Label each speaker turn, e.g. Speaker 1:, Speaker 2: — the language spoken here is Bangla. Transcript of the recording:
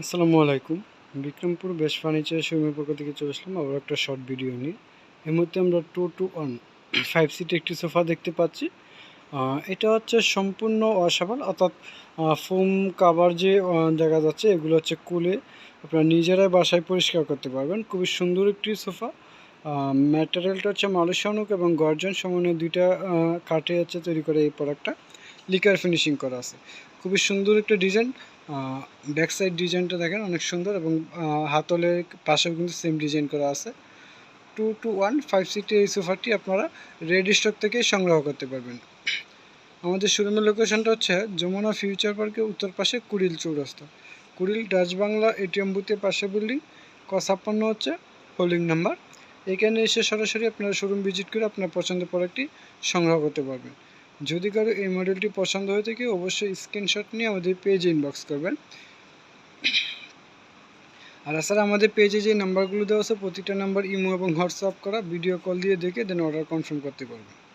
Speaker 1: আসসালামু আলাইকুম। বিক্রমপুর বেশ ফার্নিচার শোরুমের পক্ষ থেকে চলে আসলাম আবার একটা শর্ট ভিডিও নিয়ে। এই মুহূর্তে আমরা two two one five seat একটি সোফা দেখতে পাচ্ছি। এটা হচ্ছে সম্পূর্ণ ওয়াশেবল অর্থাৎ ফোম কাভার যে দেখা যাচ্ছে, এগুলো হচ্ছে কুলে আপনারা নিজেরাই বাসায় পরিষ্কার করতে পারবেন। খুবই সুন্দর একটি সোফা ম্যাটেরিয়ালটা হচ্ছে মালুসানুক এবং গর্জন সমন্বয়ে দুইটা কাঠে হচ্ছে তৈরি করে এই প্রোডাক্টটা লিকার ফিনিশিং করা আছে। খুবই সুন্দর একটা ডিজাইন ব্যাক সাইড ডিজাইনটা দেখেন, অনেক সুন্দর এবং হাতলের পাশেও কিন্তু সেম ডিজাইন করা আছে। টু টু ওয়ান ফাইভ সিটের এই সোফাটি আপনারা রেডি স্টক থেকে সংগ্রহ করতে পারবেন। আমাদের শোরুমের লোকেশনটা হচ্ছে যমুনা ফিউচার পার্কের উত্তর পাশে কুড়িল চৌরাস্তা। কুড়িল ডাচ বাংলা এটিএম বুথের পাশে বিল্ডিং ক ছাপ্পান্ন হচ্ছে হোল্ডিং নাম্বার এখানে এসে সরাসরি আপনারা শোরুম ভিজিট করে আপনার পছন্দের প্রোডাক্টটি সংগ্রহ করতে পারবেন। যদি কারও এই মডেলটি পছন্দ হয়ে থাকে, অবশ্যই স্ক্রিনশট নিয়ে আমাদের পেজে ইনবক্স করবেন। আর স্যার আমাদের পেজে যে নাম্বারগুলো দেওয়া আছে, প্রতিটা নাম্বার ইমো এবং হোয়াটসঅ্যাপ করা ভিডিও কল দিয়ে দেখে দেন অর্ডার কনফার্ম করতে পারবেন।